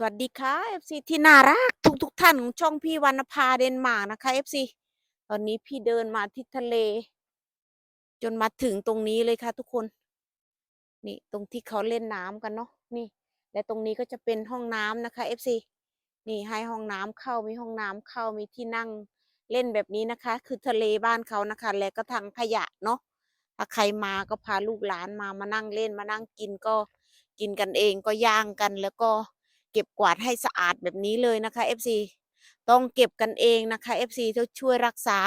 สวัสดีค่ะ FC ที่น่ารักทุกทุกๆท่านของช่องพี่วรรณภาเดนมาร์กนะคะ FC ตอนนี้พี่เดินมาที่ทะเล จนมาถึงตรงนี้เลยค่ะ ทุกคน นี่ตรงที่เขาเล่นน้ำกันเนาะนี่ และตรงนี้ก็จะเป็นห้องน้ำนะคะ FC นี่ให้ห้องน้ำเข้ามีห้องน้ำเข้ามีที่นั่งเล่นแบบนี้นะคะ คือทะเลบ้านเขานะคะ และก็ทางขยะเนาะถ้าใครมาก็พาลูกหลานมามานั่งเล่นมานั่งกินก็กินกันเองก็ย่างกันแล้วก็ เก็บกวาดให้สะอาดแบบนี้เลยนะคะ FC ต้องเก็บกันเองนะคะ FC เพื่อช่วยรักษา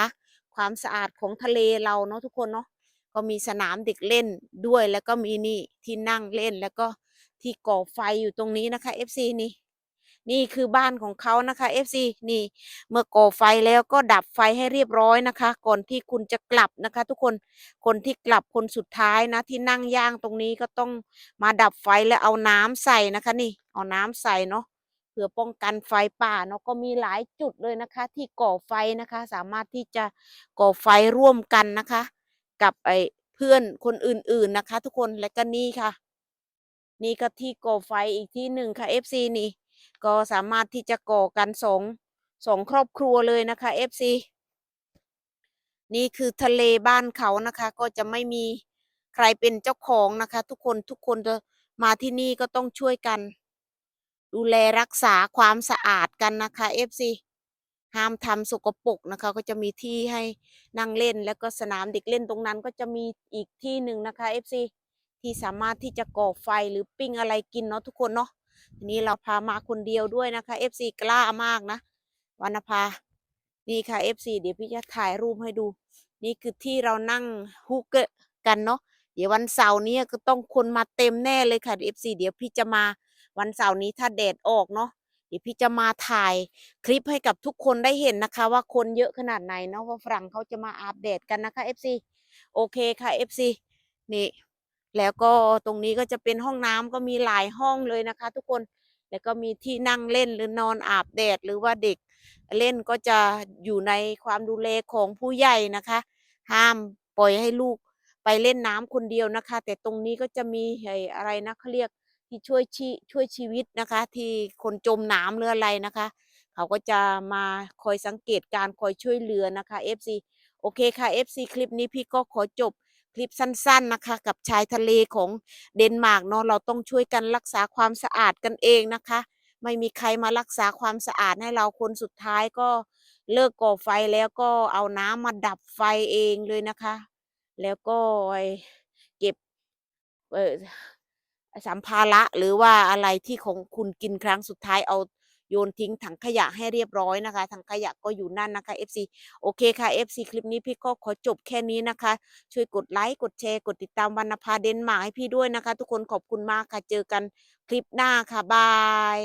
ความสะอาดของทะเลเราเนาะทุกคนเนาะก็มีสนามเด็กเล่นด้วยแล้วก็มีนี่ที่นั่งเล่นแล้วก็ที่ก่อไฟอยู่ตรงนี้นะคะ FC นี่ นี่คือบ้านของเขานะคะ FC นี่เมื่อก่อไฟแล้วก็ดับไฟให้เรียบร้อยนะคะ ก่อนที่คุณจะกลับนะคะ ทุกคนคนที่กลับคนสุดท้ายนะ ที่นั่งย่างตรงนี้ก็ต้องมาดับไฟแล้วเอาน้ำใส่นะคะ นี่เอาน้ำใส่เนาะเพื่อป้องกันไฟป่าเนาะก็มีหลายจุดเลยนะคะ ที่ก่อไฟนะคะ สามารถที่จะก่อไฟร่วมกันนะคะ กับไอ้เพื่อนคนอื่นๆนะคะ ทุกคนและก็นี่ค่ะ นี่ก็ที่ก่อไฟอีกที่หนึ่งค่ะ FC นี่ ก็สามารถที่จะก่อกันสองสองครอบครัวเลยนะคะ FC นี่คือทะเลบ้านเขานะคะ ก็จะไม่มีใครเป็นเจ้าของนะคะ ทุกคนทุกคนจะมาที่นี่ก็ต้องช่วยกัน ดูแลรักษาความสะอาดกันนะคะ FC ห้ามทำสกปรกนะคะ ก็จะมีที่ให้นั่งเล่น แล้วก็สนามเด็กเล่นตรงนั้นก็จะมีอีกที่หนึ่งนะคะ FC ที่สามารถที่จะก่อไฟหรือปิ้งอะไรกินเนาะทุกคนเนาะ ทีนี้เราพามาคนเดียวด้วยนะคะ FC กล้ามากนะวรรณภานี่ค่ะ FC เดี๋ยวพี่จะถ่ายรูปให้ดู นี่คือที่เรานั่งฮุกเกอร์กันเนาะเดี๋ยววันเสาร์นี้ก็ต้องคนมาเต็มแน่เลยค่ะ FC เดี๋ยวพี่จะมาวันเสาร์นี้ถ้าแดดออกเนาะเดี๋ยวพี่จะมาถ่ายคลิปให้กับทุกคนได้เห็นนะคะ ว่าคนเยอะขนาดไหนเนาะว่าฝรั่งเขาจะมาอาบแดดกันนะคะ FC โอเคค่ะ FC นี่ แล้วก็ตรงนี้ก็จะเป็นห้องน้ำก็มีหลายห้องเลยนะคะ ทุกคนแล้วก็มีที่นั่งเล่นหรือนอนอาบแดดหรือว่าเด็กเล่นก็จะอยู่ในความดูแลของผู้ใหญ่นะคะ ห้ามปล่อยให้ลูกไปเล่นน้ำคนเดียวนะคะ แต่ตรงนี้ก็จะมีอะไรนะเขาเรียกที่ช่วยชีช่วยชีวิตนะคะ ที่คนจมน้ำหรืออะไรนะคะ เขาก็จะมาคอยสังเกตการคอยช่วยเหลือนะคะ FC โอเคค่ะ FC คลิปนี้พี่ก็ขอจบ คลิปสั้นๆนะคะ กับชายทะเลของเดนมาร์กเนาะเราต้องช่วยกันรักษาความสะอาดกันเองนะคะ ไม่มีใครมารักษาความสะอาดให้เราคนสุดท้ายก็เลิกก่อไฟแล้วก็เอาน้ำมาดับไฟเองเลยนะคะ แล้วก็ไอเก็บเออสัมภาระหรือว่าอะไรที่ของคุณกินครั้งสุดท้ายเอา โยนทิ้งถังขยะให้เรียบร้อยนะคะถังขยะก็อยู่นั่นนะคะ FC โอเคค่ะ FC คลิปนี้พี่ก็ขอจบแค่นี้นะคะ ช่วยกดไลค์กดแชร์กดติดตามวรรณภาเดนมาร์กให้พี่ด้วยนะคะ ทุกคนขอบคุณมากค่ะเจอกันคลิปหน้าค่ะบาย